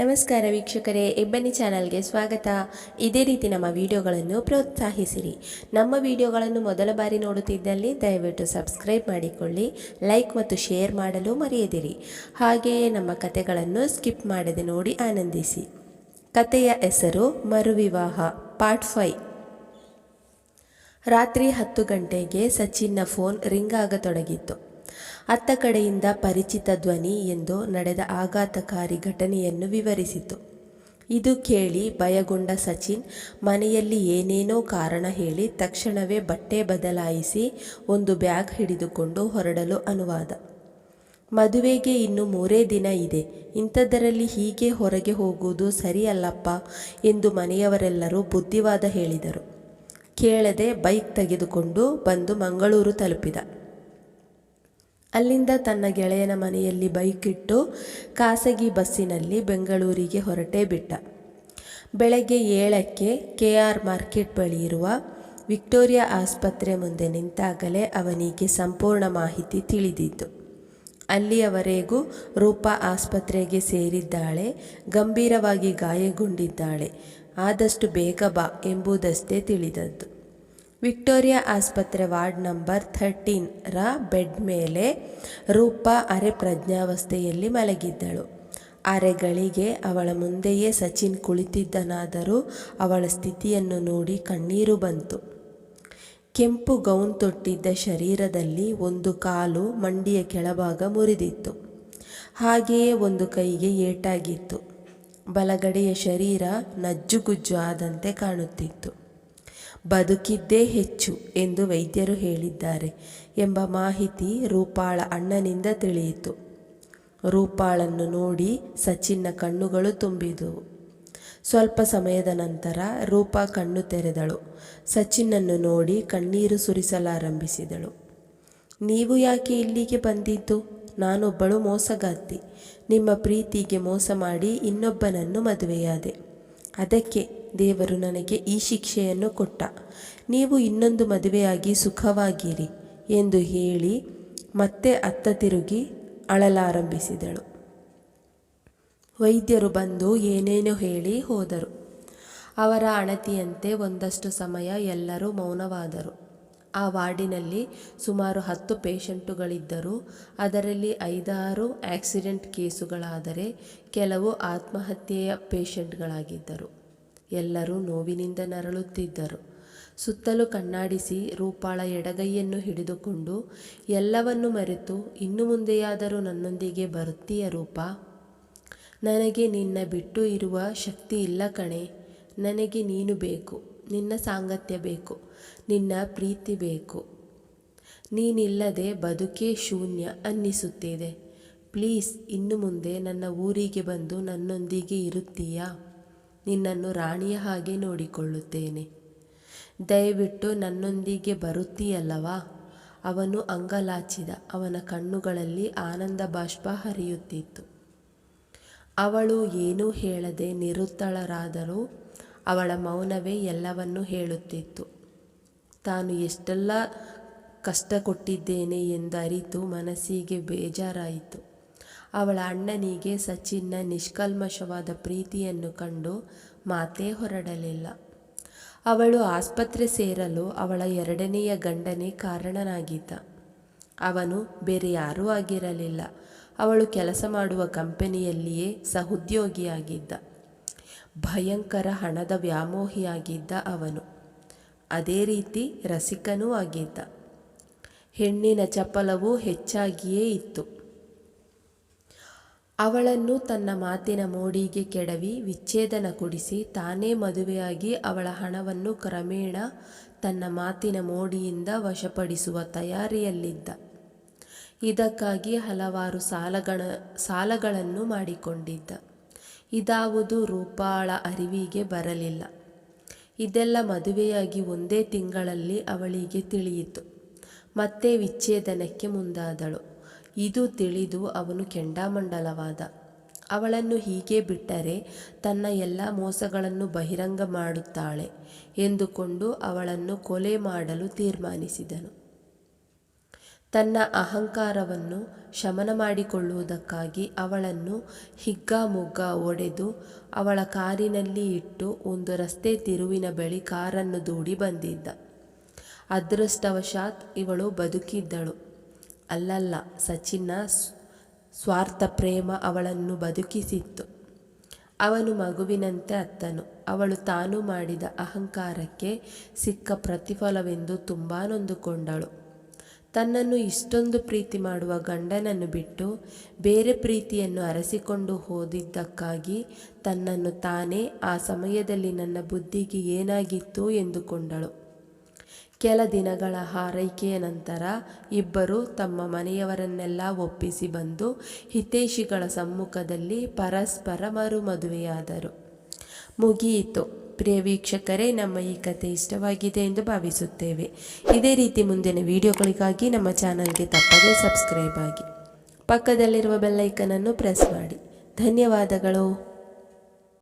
ನಮಸ್ಕಾರ ವೀಕ್ಷಕರೇ ಇಬ್ಬನಿ ಚಾನಲ್ಗೆ ಸ್ವಾಗತ. ಇದೇ ರೀತಿ ನಮ್ಮ ವಿಡಿಯೋಗಳನ್ನು ಪ್ರೋತ್ಸಾಹಿಸಿರಿ. ನಮ್ಮ ವಿಡಿಯೋಗಳನ್ನು ಮೊದಲ ಬಾರಿ ನೋಡುತ್ತಿದ್ದಲ್ಲಿ ದಯವಿಟ್ಟು ಸಬ್ಸ್ಕ್ರೈಬ್ ಮಾಡಿಕೊಳ್ಳಿ, ಲೈಕ್ ಮತ್ತು ಶೇರ್ ಮಾಡಲು ಮರೆಯದಿರಿ. ಹಾಗೆಯೇ ನಮ್ಮ ಕತೆಗಳನ್ನು ಸ್ಕಿಪ್ ಮಾಡದೆ ನೋಡಿ ಆನಂದಿಸಿ. ಕತೆಯ ಹೆಸರು ಮರುವಿವಾಹ, ಪಾರ್ಟ್ ಫೈ ರಾತ್ರಿ ಹತ್ತು ಗಂಟೆಗೆ ಸಚಿನ್ನ ಫೋನ್ ರಿಂಗ್ ಆಗತೊಡಗಿತ್ತು. ಅತ್ತ ಕಡೆಯಿಂದ ಪರಿಚಿತ ಧ್ವನಿ ಎಂದು ನಡೆದ ಆಘಾತಕಾರಿ ಘಟನೆಯನ್ನು ವಿವರಿಸಿತು. ಇದು ಕೇಳಿ ಭಯಗೊಂಡ ಸಚಿನ್ ಮನೆಯಲ್ಲಿ ಏನೇನೋ ಕಾರಣ ಹೇಳಿ ತಕ್ಷಣವೇ ಬಟ್ಟೆ ಬದಲಾಯಿಸಿ ಒಂದು ಬ್ಯಾಗ್ ಹಿಡಿದುಕೊಂಡು ಹೊರಡಲು ಅನುವಾದ. ಮದುವೆಗೆ ಇನ್ನು ಮೂರೇ ದಿನ ಇದೆ. ಇಂಥದ್ದರಲ್ಲಿ ಹೀಗೆ ಹೊರಗೆ ಹೋಗುವುದು ಸರಿಯಲ್ಲಪ್ಪ ಎಂದು ಮನೆಯವರೆಲ್ಲರೂ ಬುದ್ಧಿವಾದ ಹೇಳಿದರು. ಕೇಳದೆ ಬೈಕ್ ತೆಗೆದುಕೊಂಡು ಬಂದು ಮಂಗಳೂರು ತಲುಪಿದ. ಅಲ್ಲಿಂದ ತನ್ನ ಗೆಳೆಯನ ಮನೆಯಲ್ಲಿ ಬೈಕ್ ಇಟ್ಟು ಖಾಸಗಿ ಬಸ್ಸಿನಲ್ಲಿ ಬೆಂಗಳೂರಿಗೆ ಹೊರಟೇ ಬಿಟ್ಟ. ಬೆಳಗ್ಗೆ ಏಳಕ್ಕೆ ಕೆ ಆರ್ ಮಾರ್ಕೆಟ್ ಬಳಿ ಇರುವ ವಿಕ್ಟೋರಿಯಾ ಆಸ್ಪತ್ರೆ ಮುಂದೆ ನಿಂತಾಗಲೇ ಅವನಿಗೆ ಸಂಪೂರ್ಣ ಮಾಹಿತಿ ತಿಳಿದಿತ್ತು. ಅಲ್ಲಿಯವರೆಗೂ ರೂಪಾ ಆಸ್ಪತ್ರೆಗೆ ಸೇರಿದ್ದಾಳೆ, ಗಂಭೀರವಾಗಿ ಗಾಯಗೊಂಡಿದ್ದಾಳೆ. ಆದಷ್ಟು ಬೇಗ ಬಾ ಎಂಬುದಷ್ಟೇ ತಿಳಿದದ್ದು. ವಿಕ್ಟೋರಿಯಾ ಆಸ್ಪತ್ರೆ ವಾರ್ಡ್ ನಂಬರ್ ಥರ್ಟೀನ್ ರ ಬೆಡ್ ಮೇಲೆ ರೂಪಾ ಅರೆ ಪ್ರಜ್ಞಾವಸ್ಥೆಯಲ್ಲಿ ಮಲಗಿದ್ದಳು. ಅರೆಗಳಿಗೆ ಅವಳ ಮುಂದೆಯೇ ಸಚಿನ್ ಕುಳಿತಿದ್ದನಾದರೂ ಅವಳ ಸ್ಥಿತಿಯನ್ನು ನೋಡಿ ಕಣ್ಣೀರು ಬಂತು. ಕೆಂಪು ಗೌನ್ ತೊಟ್ಟಿದ್ದ ಶರೀರದಲ್ಲಿ ಒಂದು ಕಾಲು ಮಂಡಿಯ ಕೆಳಭಾಗ ಮುರಿದಿತ್ತು. ಹಾಗೆಯೇ ಒಂದು ಕೈಗೆ ಏಟಾಗಿತ್ತು. ಬಲಗಡೆಯ ಶರೀರ ನಜ್ಜುಗುಜ್ಜು ಆದಂತೆ ಕಾಣುತ್ತಿತ್ತು. ಬದುಕಿದ್ದೇ ಹೆಚ್ಚು ಎಂದು ವೈದ್ಯರು ಹೇಳಿದ್ದಾರೆ ಎಂಬ ಮಾಹಿತಿ ರೂಪಾಳ ಅಣ್ಣನಿಂದ ತಿಳಿಯಿತು. ರೂಪಾಳನ್ನು ನೋಡಿ ಸಚಿನ್ನ ಕಣ್ಣುಗಳು ತುಂಬಿದುವು. ಸ್ವಲ್ಪ ಸಮಯದ ನಂತರ ರೂಪಾ ಕಣ್ಣು ತೆರೆದಳು. ಸಚಿನ್ನನ್ನು ನೋಡಿ ಕಣ್ಣೀರು ಸುರಿಸಲಾರಂಭಿಸಿದಳು. ನೀವು ಯಾಕೆ ಇಲ್ಲಿಗೆ ಬಂದಿದ್ದು? ನಾನೊಬ್ಬಳು ಮೋಸಗಾತಿ ನಿಮ್ಮ ಪ್ರೀತಿಗೆ ಮೋಸ ಮಾಡಿ ಇನ್ನೊಬ್ಬನನ್ನು ಮದುವೆಯಾದೆ. ಅದಕ್ಕೆ ದೇವರು ನನಗೆ ಈ ಶಿಕ್ಷೆಯನ್ನು ಕೊಟ್ಟ. ನೀವು ಇನ್ನೊಂದು ಮದುವೆಯಾಗಿ ಸುಖವಾಗಿರಿ ಎಂದು ಹೇಳಿ ಮತ್ತೆ ಅತ್ತ ತಿರುಗಿ ಅಳಲಾರಂಭಿಸಿದಳು. ವೈದ್ಯರು ಬಂದು ಏನೇನೋ ಹೇಳಿ ಹೋದರು. ಅವರ ಅಣತಿಯಂತೆ ಒಂದಷ್ಟು ಸಮಯ ಎಲ್ಲರೂ ಮೌನವಾದರು. ಆ ವಾರ್ಡಿನಲ್ಲಿ ಸುಮಾರು ಹತ್ತು ಪೇಷಂಟುಗಳಿದ್ದರು. ಅದರಲ್ಲಿ ಐದಾರು ಆಕ್ಸಿಡೆಂಟ್ ಕೇಸುಗಳಾದರೆ ಕೆಲವು ಆತ್ಮಹತ್ಯೆಯ ಪೇಷಂಟ್ಗಳಾಗಿದ್ದರು. ಎಲ್ಲರೂ ನೋವಿನಿಂದ ನರಳುತ್ತಿದ್ದರು. ಸುತ್ತಲೂ ಕಣ್ಣಾಡಿಸಿ ರೂಪಾಳ ಎಡಗೈಯನ್ನು ಹಿಡಿದುಕೊಂಡು, ಎಲ್ಲವನ್ನು ಮರೆತು ಇನ್ನು ಮುಂದೆಯಾದರೂ ನನ್ನೊಂದಿಗೆ ಬರುತ್ತೀಯ ರೂಪ? ನನಗೆ ನಿನ್ನ ಬಿಟ್ಟು ಇರುವ ಶಕ್ತಿ ಇಲ್ಲ ಕಣೆ. ನನಗೆ ನೀನು ಬೇಕು, ನಿನ್ನ ಸಾಂಗತ್ಯ ಬೇಕು, ನಿನ್ನ ಪ್ರೀತಿ ಬೇಕು. ನೀನಿಲ್ಲದೆ ಬದುಕೇ ಶೂನ್ಯ ಅನ್ನಿಸುತ್ತಿದೆ. ಪ್ಲೀಸ್, ಇನ್ನು ಮುಂದೆ ನನ್ನ ಊರಿಗೆ ಬಂದು ನನ್ನೊಂದಿಗೆ ಇರುತ್ತೀಯಾ? ನಿನ್ನನ್ನು ರಾಣಿಯ ಹಾಗೆ ನೋಡಿಕೊಳ್ಳುತ್ತೇನೆ. ದಯವಿಟ್ಟು ನನ್ನೊಂದಿಗೆ ಬರುತ್ತೀಯಲ್ಲವಾ? ಅವನು ಅಂಗಲಾಚಿದ, ಅವನ ಕಣ್ಣುಗಳಲ್ಲಿ ಆನಂದ ಬಾಷ್ಪ ಹರಿಯುತ್ತಿತ್ತು. ಅವಳು ಏನೂ ಹೇಳದೆ ನಿರುತ್ತಳರಾದರೂ ಅವಳ ಮೌನವೇ ಎಲ್ಲವನ್ನೂ ಹೇಳುತ್ತಿತ್ತು. ತಾನು ಎಷ್ಟೆಲ್ಲ ಕಷ್ಟ ಕೊಟ್ಟಿದ್ದೇನೆ ಎಂದರಿತು ಮನಸ್ಸಿಗೆ ಬೇಜಾರಾಯಿತು. ಅವಳ ಅಣ್ಣನಿಗೆ ಸಚಿನ್ನ ನಿಷ್ಕಲ್ಮಶವಾದ ಪ್ರೀತಿಯನ್ನು ಕಂಡು ಮಾತೇ ಹೊರಡಲಿಲ್ಲ. ಅವಳು ಆಸ್ಪತ್ರೆ ಸೇರಲು ಅವಳ ಎರಡನೆಯ ಗಂಡನೇ ಕಾರಣನಾಗಿದ್ದ. ಅವನು ಬೇರೆ ಯಾರೂ ಆಗಿರಲಿಲ್ಲ. ಅವಳು ಕೆಲಸ ಮಾಡುವ ಕಂಪನಿಯಲ್ಲಿಯೇ ಸಹೋದ್ಯೋಗಿಯಾಗಿದ್ದ. ಭಯಂಕರ ಹಣದ ವ್ಯಾಮೋಹಿಯಾಗಿದ್ದ ಅವನು. ಅದೇ ರೀತಿ ರಸಿಕನೂ ಆಗಿದ್ದ. ಹೆಣ್ಣಿನ ಚಪ್ಪಲವೂ ಹೆಚ್ಚಾಗಿಯೇ ಇತ್ತು. ಅವಳನ್ನು ತನ್ನ ಮಾತಿನ ಮೋಡಿಗೆ ಕೆಡವಿ ವಿಚ್ಛೇದನ ಕೊಡಿಸಿ ತಾನೇ ಮದುವೆಯಾಗಿ ಅವಳ ಹಣವನ್ನು ಕ್ರಮೇಣ ತನ್ನ ಮಾತಿನ ಮೋಡಿಯಿಂದ ವಶಪಡಿಸುವ ತಯಾರಿಯಲ್ಲಿದ್ದ. ಇದಕ್ಕಾಗಿ ಹಲವಾರು ಸಾಲಗಳ ಸಾಲಗಳನ್ನು ಮಾಡಿಕೊಂಡಿದ್ದ. ಇದಾವುದು ರೂಪಾಳ ಅರಿವಿಗೆ ಬರಲಿಲ್ಲ. ಇದೆಲ್ಲ ಮದುವೆಯಾಗಿ ಒಂದೇ ತಿಂಗಳಲ್ಲಿ ಅವಳಿಗೆ ತಿಳಿಯಿತು. ಮತ್ತೆ ವಿಚ್ಛೇದನಕ್ಕೆ ಮುಂದಾದಳು. ಇದು ತಿಳಿದು ಅವನು ಕೆಂಡಾಮಂಡಲವಾದ. ಅವಳನ್ನು ಹೀಗೆ ಬಿಟ್ಟರೆ ತನ್ನ ಎಲ್ಲ ಮೋಸಗಳನ್ನು ಬಹಿರಂಗ ಮಾಡುತ್ತಾಳೆ ಎಂದುಕೊಂಡು ಅವಳನ್ನು ಕೊಲೆ ಮಾಡಲು ತೀರ್ಮಾನಿಸಿದನು. ತನ್ನ ಅಹಂಕಾರವನ್ನು ಶಮನ ಮಾಡಿಕೊಳ್ಳುವುದಕ್ಕಾಗಿ ಅವಳನ್ನು ಹಿಗ್ಗಾಮುಗ್ಗ ಒಡೆದು ಅವಳ ಕಾರಿನಲ್ಲಿ ಇಟ್ಟು ಒಂದು ರಸ್ತೆ ತಿರುವಿನ ಬಳಿ ಕಾರನ್ನು ದೂಡಿ ಬಂದಿದ್ದ. ಅದೃಷ್ಟವಶಾತ್ ಇವಳು ಬದುಕಿದ್ದಳು. ಅಲ್ಲಲ್ಲ, ಸಚಿನ್ನ ಸ್ವಾರ್ಥ ಪ್ರೇಮ ಅವಳನ್ನು ಬದುಕಿಸಿತ್ತು. ಅವನು ಮಗುವಿನಂತೆ ಅತ್ತನು. ಅವಳು ತಾನು ಮಾಡಿದ ಅಹಂಕಾರಕ್ಕೆ ಸಿಕ್ಕ ಪ್ರತಿಫಲವೆಂದು ತುಂಬ ನೊಂದುಕೊಂಡಳು. ತನ್ನನ್ನು ಇಷ್ಟೊಂದು ಪ್ರೀತಿ ಮಾಡುವ ಗಂಡನನ್ನು ಬಿಟ್ಟು ಬೇರೆ ಪ್ರೀತಿಯನ್ನು ಅರಸಿಕೊಂಡು ಹೋದಿದ್ದಕ್ಕಾಗಿ ತನ್ನನ್ನು ತಾನೇ ಆ ಸಮಯದಲ್ಲಿ ನನ್ನ ಬುದ್ಧಿಗೆ ಏನಾಗಿತ್ತು ಎಂದುಕೊಂಡಳು. ಕೆಲ ದಿನಗಳ ಹಾರೈಕೆಯ ನಂತರ ಇಬ್ಬರು ತಮ್ಮ ಮನೆಯವರನ್ನೆಲ್ಲ ಒಪ್ಪಿಸಿ ಬಂದು ಹಿತೇಶಿಗಳ ಸಮ್ಮುಖದಲ್ಲಿ ಪರಸ್ಪರ ಮರುಮದುವೆಯಾದರು. ಮುಗಿಯಿತು. ಪ್ರಿಯ ವೀಕ್ಷಕರೇ, ನಮ್ಮ ಈ ಕಥೆ ಇಷ್ಟವಾಗಿದೆ ಎಂದು ಭಾವಿಸುತ್ತೇವೆ. ಇದೇ ರೀತಿ ಮುಂದಿನ ವಿಡಿಯೋಗಳಿಗಾಗಿ ನಮ್ಮ ಚಾನಲ್ಗೆ ತಪ್ಪದೇ ಸಬ್ಸ್ಕ್ರೈಬ್ ಆಗಿ. ಪಕ್ಕದಲ್ಲಿರುವ ಬೆಲ್ಲೈಕನನ್ನು ಪ್ರೆಸ್ ಮಾಡಿ. ಧನ್ಯವಾದಗಳು.